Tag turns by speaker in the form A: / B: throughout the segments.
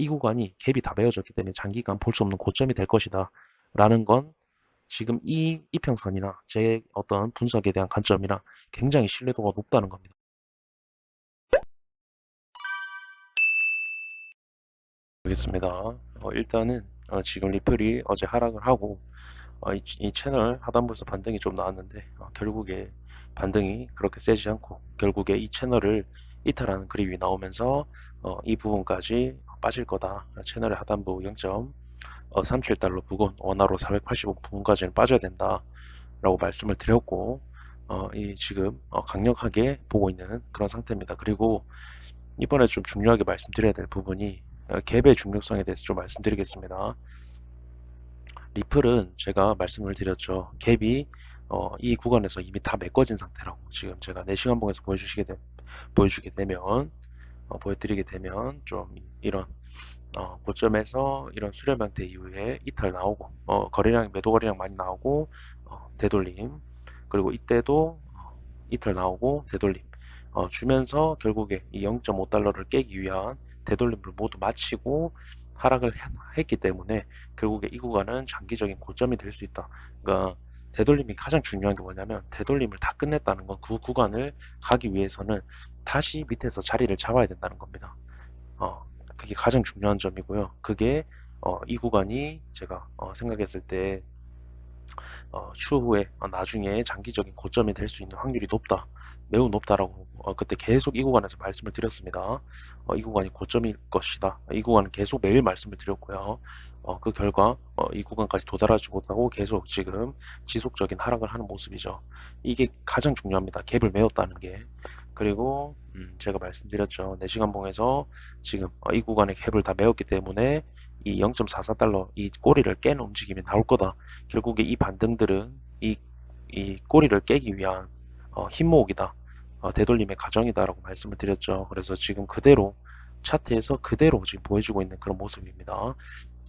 A: 이 구간이 갭이 다 메어졌기 때문에 장기간 볼 수 없는 고점이 될 것이다. 라는 건 지금 이 이평선이나 제 어떤 분석에 대한 관점이나 굉장히 신뢰도가 높다는 겁니다. 알겠습니다. 어, 일단은 어, 지금 리플이 어제 하락을 하고 어, 이, 이 채널 하단부에서 반등이 좀 나왔는데 어, 결국에 반등이 그렇게 세지 않고 결국에 이 채널을 이탈하는 그림이 나오면서 어, 이 부분까지 빠질 거다. 채널의 하단부 0.37달러 부근 원화로 485 부분까지는 빠져야 된다. 라고 말씀을 드렸고 어, 이 지금 어, 강력하게 보고 있는 그런 상태입니다. 그리고 이번에 좀 중요하게 말씀드려야 될 부분이 어, 갭의 중요성에 대해서 좀 말씀드리겠습니다. 리플은 제가 말씀을 드렸죠. 갭이 어, 이 구간에서 이미 다 메꿔진 상태라고 지금 제가 4시간 봉에서 보여주시게 되, 보여주게 되면 어, 보여드리게 되면 좀 이런 어, 고점에서 이런 수렴 형태 이후에 이탈 나오고 어, 거래량 매도 거래량 많이 나오고 어, 되돌림 그리고 이때도 어, 이탈 나오고 되돌림 어, 주면서 결국에 이 0.5달러를 깨기 위한 되돌림을 모두 마치고 하락을 했기 때문에 결국에 이 구간은 장기적인 고점이 될 수 있다. 그러니까 되돌림이 가장 중요한 게 뭐냐면 되돌림을 다 끝냈다는 건 그 구간을 가기 위해서는 다시 밑에서 자리를 잡아야 된다는 겁니다. 어, 그게 가장 중요한 점이고요. 그게 어, 이 구간이 제가 어, 생각했을 때 어, 추후에 어, 나중에 장기적인 고점이 될 수 있는 확률이 높다. 매우 높다라고 어, 그때 계속 이 구간에서 말씀을 드렸습니다. 어, 이 구간이 고점일 것이다. 이 구간은 계속 매일 말씀을 드렸고요. 어, 그 결과 어, 이 구간까지 도달하지 못하고 계속 지금 지속적인 하락을 하는 모습이죠. 이게 가장 중요합니다. 갭을 메웠다는 게. 그리고 음, 제가 말씀드렸죠. 4시간 봉에서 지금 어, 이 구간의 갭을 다 메웠기 때문에 이 0.44달러 이 꼬리를 깨는 움직임이 나올 거다. 결국에 이 반등들은 이, 이 꼬리를 깨기 위한 어, 힘 모으기다. 어, 되돌림의 과정이다라고 말씀을 드렸죠. 그래서 지금 그대로 차트에서 그대로 지금 보여주고 있는 그런 모습입니다.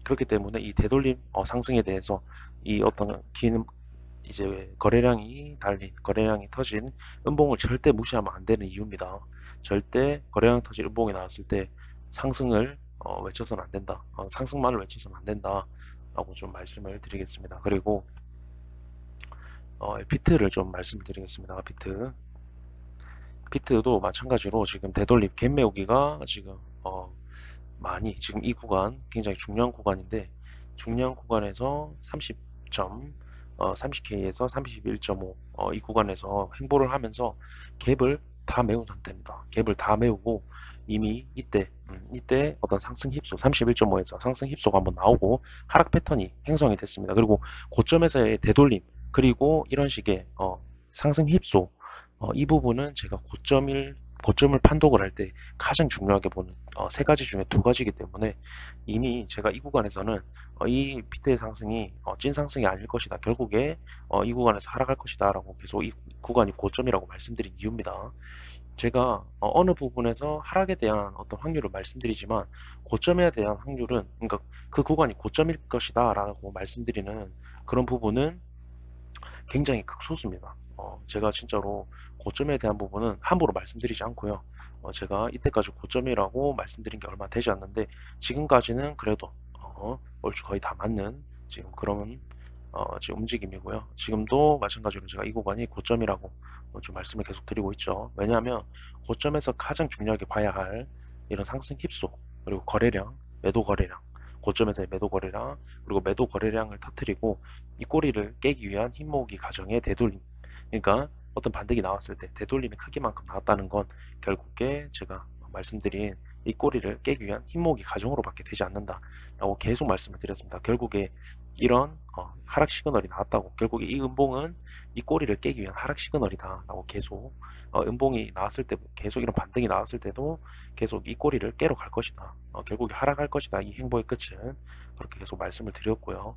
A: 그렇기 때문에 이 되돌림 어, 상승에 대해서 이 어떤 긴 이제 거래량이 달린 거래량이 터진 음봉을 절대 무시하면 안 되는 이유입니다. 절대 거래량 터진 음봉이 나왔을 때 상승을 어, 외쳐서는 안 된다. 어, 상승만을 외쳐서는 안 된다. 라고 좀 말씀을 드리겠습니다. 그리고 어, 비트를 좀 말씀을 드리겠습니다. 비트. 비트도 마찬가지로 지금 되돌림 갭 메우기가 지금 어, 많이 지금 이 구간 굉장히 중요한 구간인데 중요한 구간에서 30점 어, 30K에서 31.5 어, 이 구간에서 행보를 하면서 갭을 다 메운 상태입니다. 갭을 다 메우고 이미 이때 음, 이때 어떤 상승 힙소 31.5에서 상승 힙소가 한번 나오고 하락 패턴이 형성이 됐습니다. 그리고 고점에서의 되돌림 그리고 이런 식의 어, 상승 힙소 어, 이 부분은 제가 고점일 고점을 판독을 할 때 가장 중요하게 보는 어, 세 가지 중에 두 가지이기 때문에 이미 제가 이 구간에서는 어, 이 비트의 상승이 어, 찐 상승이 아닐 것이다. 결국에 어, 이 구간에서 하락할 것이다. 라고 계속 이 구간이 고점이라고 말씀드린 이유입니다. 제가 어, 느 부분에서 하락에 대한 어떤 확률을 말씀드리지만 고점에 대한 확률은 그러니까 그 구간이 고점일 것이다 라고 말씀드리는 그런 부분은 굉장히 극소수입니다. 어, 제가 진짜로 고점에 대한 부분은 함부로 말씀드리지 않고요. 어, 제가 이때까지 고점이라고 말씀드린 게 얼마 되지 않는데 지금까지는 그래도 어, 얼추 거의 다 맞는 지금 그런 어, 지금 움직임이고요. 지금도 마찬가지로 제가 이 구간이 고점이라고 어, 좀 말씀을 계속 드리고 있죠. 왜냐하면 고점에서 가장 중요하게 봐야 할 이런 상승 힙소 그리고 거래량, 매도 거래량 고점에서의 매도 거래량 그리고 매도 거래량을 터트리고 이 꼬리를 깨기 위한 힘 모으기 과정의 되돌림 그러니까 어떤 반등이 나왔을 때 되돌림이 크기만큼 나왔다는 건 결국에 제가 말씀드린 이 꼬리를 깨기 위한 힘 모으기 과정으로 밖에 되지 않는다 라고 계속 말씀을 드렸습니다. 결국에 이런 어, 하락 시그널이 나왔다고 결국에 이 음봉은 이 꼬리를 깨기 위한 하락 시그널이다 라고 계속 어, 음봉이 나왔을 때 계속 이런 반등이 나왔을 때도 계속 이 꼬리를 깨러 갈 것이다. 어, 결국에 하락할 것이다. 이 행보의 끝은 그렇게 계속 말씀을 드렸고요.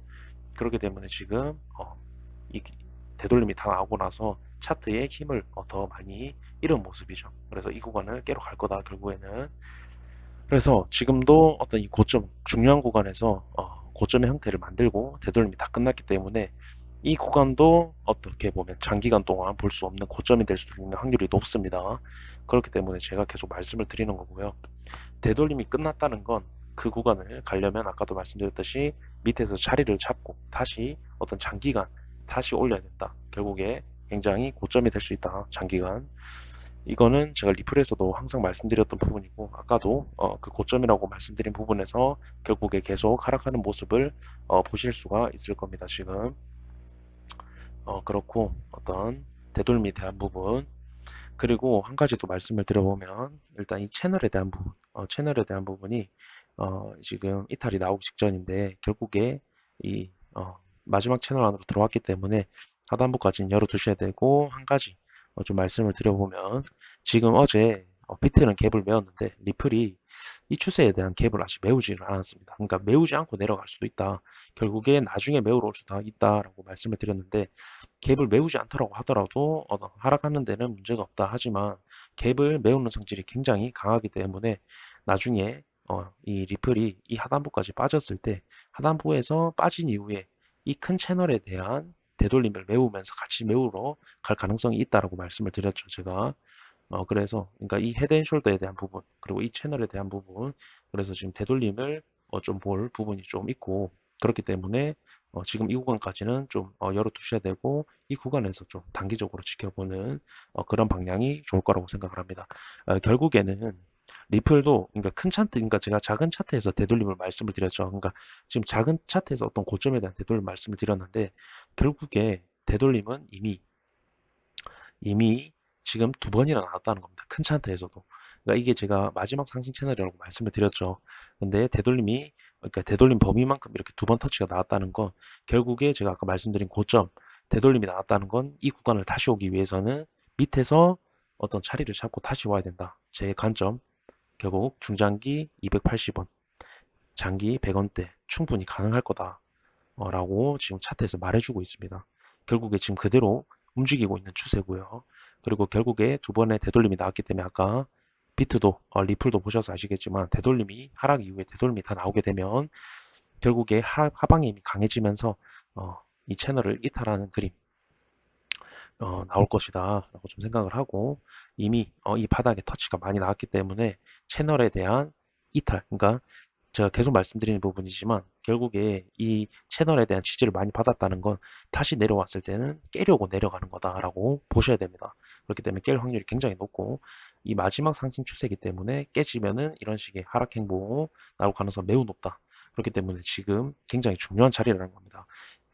A: 그렇기 때문에 지금 어, 이 되돌림이 다 나오고 나서 차트의 힘을 어, 더 많이 잃은 모습이죠 그래서 이 구간을 깨러 갈 거다 결국에는 그래서 지금도 어떤 이 고점 중요한 구간에서 어, 고점의 형태를 만들고 되돌림이 다 끝났기 때문에 이 구간도 어떻게 보면 장기간 동안 볼 수 없는 고점이 될 수 있는 확률이 높습니다. 그렇기 때문에 제가 계속 말씀을 드리는 거고요. 되돌림이 끝났다는 건 그 구간을 가려면 아까도 말씀드렸듯이 밑에서 자리를 잡고 다시 어떤 장기간 다시 올려야 된다. 결국에 굉장히 고점이 될 수 있다. 장기간. 이거는 제가 리플에서도 항상 말씀드렸던 부분이고 아까도 어, 그 고점이라고 말씀드린 부분에서 결국에 계속 하락하는 모습을 어, 보실 수가 있을 겁니다. 지금 어, 그렇고 어떤 되돌림에 대한 부분 그리고 한 가지 또 말씀을 드려보면 일단 이 채널에 대한 부분 어, 채널에 대한 부분이 어, 지금 이탈이 나오기 직전인데 결국에 이 어, 마지막 채널 안으로 들어왔기 때문에 하단부까지는 열어두셔야 되고 한 가지 어, 좀 말씀을 드려보면 지금 어제 어, 비트는 갭을 메웠는데 리플이 이 추세에 대한 갭을 아직 메우지는 않았습니다. 그러니까 메우지 않고 내려갈 수도 있다. 결국에 나중에 메우러 올 수도 있다라고 말씀을 드렸는데 갭을 메우지 않더라고 하더라도 어, 하락하는 데는 문제가 없다 하지만 갭을 메우는 성질이 굉장히 강하기 때문에 나중에 어, 이 리플이 이 하단부까지 빠졌을 때 하단부에서 빠진 이후에 이 큰 채널에 대한 되돌림을 메우면서 같이 메우러 갈 가능성이 있다라고 말씀을 드렸죠 제가 어, 그래서 그러니까 이 헤드앤숄더에 대한 부분 그리고 이 채널에 대한 부분 그래서 지금 되돌림을 어, 좀 볼 부분이 좀 있고 그렇기 때문에 어, 지금 이 구간까지는 좀 어, 열어두셔야 되고 이 구간에서 좀 단기적으로 지켜보는 어, 그런 방향이 좋을 거라고 생각을 합니다. 어, 결국에는 리플도 그러니까 큰 차트, 그러니까 제가 작은 차트에서 되돌림을 말씀을 드렸죠. 그러니까 지금 작은 차트에서 어떤 고점에 대한 되돌림 말씀을 드렸는데 결국에 되돌림은 이미 이미 지금 두 번이나 나왔다는 겁니다. 큰 차트에서도. 그러니까 이게 제가 마지막 상승 채널이라고 말씀을 드렸죠. 근데 되돌림이 그러니까 되돌림 범위만큼 이렇게 두 번 터치가 나왔다는 건 결국에 제가 아까 말씀드린 고점 되돌림이 나왔다는 건 이 구간을 다시 오기 위해서는 밑에서 어떤 자리를 잡고 다시 와야 된다. 제 관점 결국 중장기 280원, 장기 100원대 충분히 가능할 거다. 어, 라고 지금 차트에서 말해주고 있습니다. 결국에 지금 그대로 움직이고 있는 추세고요. 그리고 결국에 두 번의 되돌림이 나왔기 때문에 아까 비트도 어, 리플도 보셔서 아시겠지만 되돌림이 하락 이후에 되돌림이 다 나오게 되면 결국에 하, 하방이 강해지면서 어, 이 채널을 이탈하는 그림 어, 나올 것이다 라고 좀 생각을 하고 이미 어, 이 바닥에 터치가 많이 나왔기 때문에 채널에 대한 이탈 그러니까 제가 계속 말씀드리는 부분이지만 결국에 이 채널에 대한 지지를 많이 받았다는 건 다시 내려왔을 때는 깨려고 내려가는 거다라고 보셔야 됩니다. 그렇기 때문에 깰 확률이 굉장히 높고 이 마지막 상승 추세이기 때문에 깨지면은 이런 식의 하락 행보 나올 가능성 매우 높다. 그렇기 때문에 지금 굉장히 중요한 자리라는 겁니다.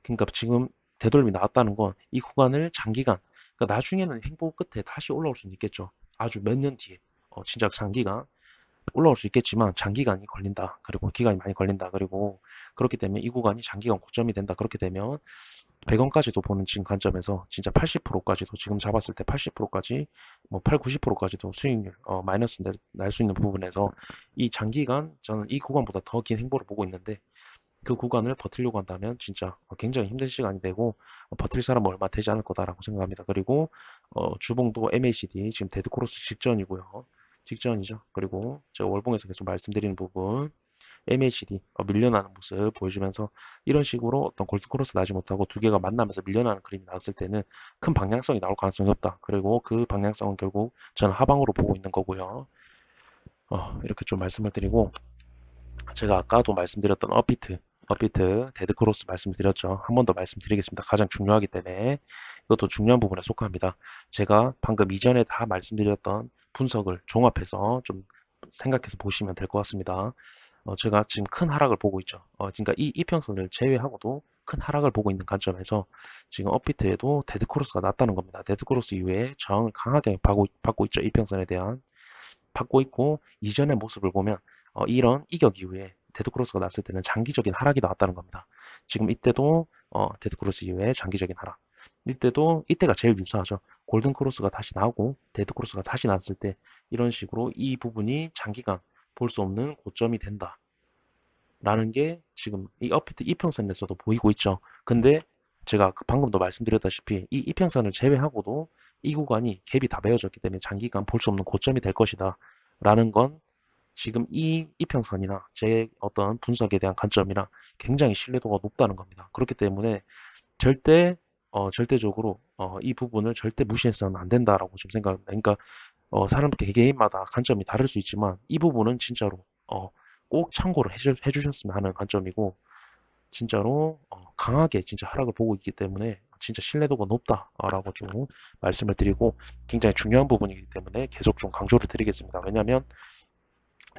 A: 그러니까 지금 되돌림이 나왔다는 건 이 구간을 장기간 그러니까 나중에는 행보 끝에 다시 올라올 수는 있겠죠. 아주 몇 년 뒤에 어, 진짜 장기간 올라올 수 있겠지만 장기간이 걸린다. 그리고 기간이 많이 걸린다. 그리고 그렇기 때문에 이 구간이 장기간 고점이 된다. 그렇게 되면 100원까지도 보는 지금 관점에서 진짜 80%까지도 지금 잡았을 때 80%까지 뭐 8, 90%까지도 수익률 어, 마이너스 날 수 있는 부분에서 이 장기간 저는 이 구간보다 더 긴 행보를 보고 있는데 그 구간을 버티려고 한다면 진짜 굉장히 힘든 시간이 되고 어, 버틸 사람은 얼마 되지 않을 거다라고 생각합니다. 그리고 어, 주봉도 MACD 지금 데드크로스 직전이고요. 직전이죠. 그리고 제가 월봉에서 계속 말씀드리는 부분 MACD 어, 밀려나는 모습 보여주면서 이런 식으로 어떤 골드크로스 나지 못하고 두 개가 만나면서 밀려나는 그림이 나왔을 때는 큰 방향성이 나올 가능성이 없다. 그리고 그 방향성은 결국 저는 하방으로 보고 있는 거고요. 어, 이렇게 좀 말씀을 드리고 제가 아까도 말씀드렸던 업비트 업비트 데드 크로스 말씀드렸죠. 한 번 더 말씀드리겠습니다. 가장 중요하기 때문에 이것도 중요한 부분에 속합니다. 제가 방금 이전에 다 말씀드렸던 분석을 종합해서 좀 생각해서 보시면 될 것 같습니다. 어, 제가 지금 큰 하락을 보고 있죠. 어, 그러니까 이 이평선을 제외하고도 큰 하락을 보고 있는 관점에서 지금 업비트에도 데드 크로스가 났다는 겁니다. 데드 크로스 이후에 저항을 강하게 받고, 받고 있죠. 이평선에 대한 받고 있고 이전의 모습을 보면 어, 이런 이격 이후에 데드크로스가 났을 때는 장기적인 하락이 나왔다는 겁니다. 지금 이때도 어, 데드크로스 이후에 장기적인 하락. 이때도 이때가 제일 유사하죠. 골든크로스가 다시 나오고 데드크로스가 다시 났을 때 이런 식으로 이 부분이 장기간 볼 수 없는 고점이 된다. 라는 게 지금 이 업비트 이평선에서도 보이고 있죠. 근데 제가 그 방금도 말씀드렸다시피 이 이평선을 제외하고도 이 구간이 갭이 다 메어졌기 때문에 장기간 볼 수 없는 고점이 될 것이다. 라는 건 지금 이 이평선이나 제 어떤 분석에 대한 관점이나 굉장히 신뢰도가 높다는 겁니다. 그렇기 때문에 절대 어, 절대적으로 어, 이 부분을 절대 무시해서는 안 된다라고 좀 생각합니다. 그러니까 어, 사람 개개인마다 관점이 다를 수 있지만 이 부분은 진짜로 어, 꼭 참고를 해주, 해주셨으면 하는 관점이고 진짜로 어, 강하게 진짜 하락을 보고 있기 때문에 진짜 신뢰도가 높다라고 좀 말씀을 드리고 굉장히 중요한 부분이기 때문에 계속 좀 강조를 드리겠습니다. 왜냐하면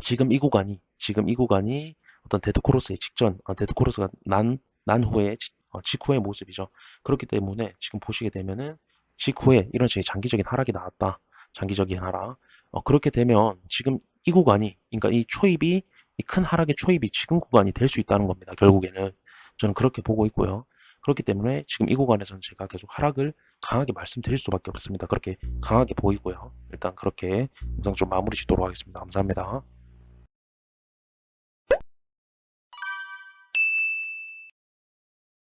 A: 지금 이 구간이 지금 이 구간이 어떤 데드크로스의 직전 어, 데드크로스가 난, 난 후에 지- 어, 직후의 모습이죠. 그렇기 때문에 지금 보시게 되면은 직후에 이런 식의 장기적인 하락이 나왔다. 장기적인 하락. 어, 그렇게 되면 지금 이 구간이 그러니까 이 초입이 이 큰 하락의 초입이 지금 구간이 될 수 있다는 겁니다. 결국에는 저는 그렇게 보고 있고요. 그렇기 때문에 지금 이 구간에서는 제가 계속 하락을 강하게 말씀드릴 수밖에 없습니다. 그렇게 강하게 보이고요. 일단 그렇게 영상 좀 마무리 짓도록 하겠습니다. 감사합니다.